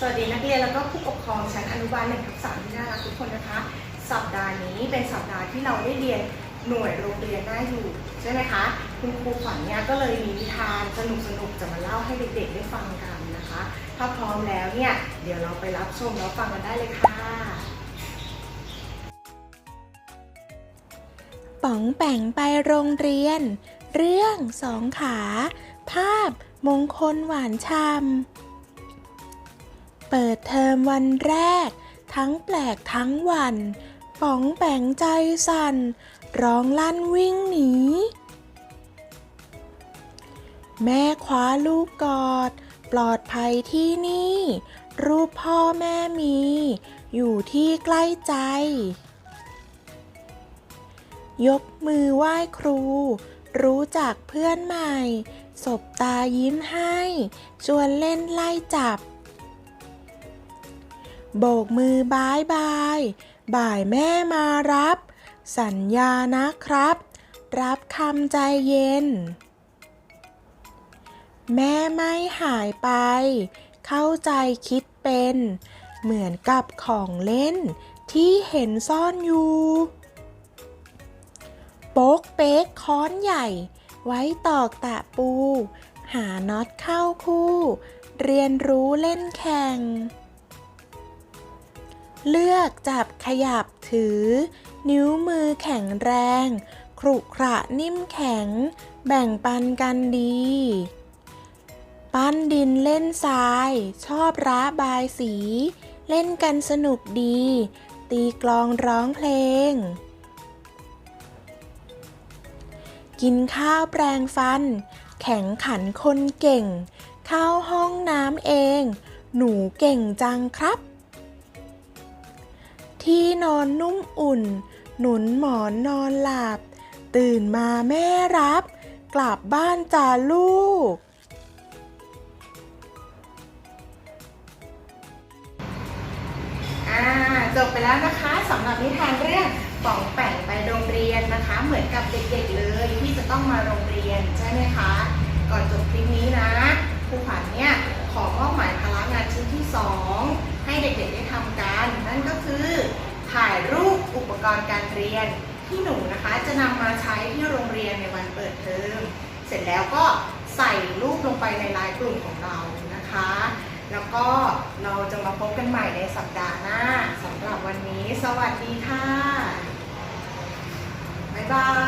สวัสดีนักเรียนแล้วก็ผู้ปกครองชั้นอนุบาลหนึ่งทับสามที่น่ารักทุกคนนะคะ สัปดาห์นี้เป็นสัปดาห์ที่เราได้เรียนหน่วยโรงเรียนน่าอยู่ใช่ไหมคะ คุณครูขวัญเนี่ยก็เลยมีนิทานสนุกๆจะมาเล่าให้เด็กๆได้ฟังกันนะคะ ถ้าพร้อมแล้วเนี่ยเดี๋ยวเราไปรับชมแล้วฟังกันได้เลยค่ะ ป๋องแป่งไปโรงเรียน เรื่องสองขา ภาพมงคลหวานชำ เปิดเทอมวันแรก ทั้งแปลกทั้งวันป๋องแป่งใจสั่น ร้องลั่นวิ่งหนี แม่คว้าลูกกอด ปลอดภัยที่นี่ รูปพ่อแม่มี อยู่ที่ใกล้ใจ ยกมือไหว้ครู รู้จักเพื่อนใหม่ สบตายิ้มให้ ชวนเล่นไล่จับ โบกมือบายบาย บ่ายแม่มารับ สัญญานะครับ รับคำใจเย็น แม่ไม่หายไป เข้าใจคิดเป็น เหมือนกับของเล่นที่เห็นซ่อนอยู่โป๊กเป๊กค้อนใหญ่ ไว้ตอกตะปู หาน็อตเข้าคู่ เรียนรู้เล่นแข่ง เลือกจับขยับถือ นิ้วมือแข็งแรง ครุขระนิ่มแข็ง แบ่งปันกันดี ปั้นดินเล่นทราย ชอบระบายสี เล่นกันสนุกดี ตีกลองร้องเพลง กินข้าวแปรงฟัน แข็งขันคนเก่ง เข้าห้องน้ำเอง หนูเก่งจังครับ ที่นอนนุ่มอุ่น หนุนหมอนนอนหลับ ตื่นมาแม่รับ กลับบ้านจ้าลูก อ่าจบไปแล้วนะคะสำหรับนิทานเรื่องป่องแป่งไปโรงเรียนนะคะ เหมือนกับเด็กๆเลยที่จะต้องมาโรงเรียนใช่ไหมคะ ก่อนจบคลิปนี้นะครูขวัญเนี่ยขอมอบหมายภาระงานชิ้นที่ 2 ให้เด็กๆได้ทำกัน นั่นก็คือถ่ายรูปอุป กรณ์การเรียนที่หนูนะคะจะนำมาใช้ที่โรงเรียนในวันเปิดเทอมเสร็จแล้วก็ใส่รูปลงไปในไลน์กลุ่มของเรานะคะ แล้วก็เราจะมาพบกันใหม่ในสัปดาห์หน้าสำหรับวันนี้ สวัสดีค่ะ บ๊ายบาย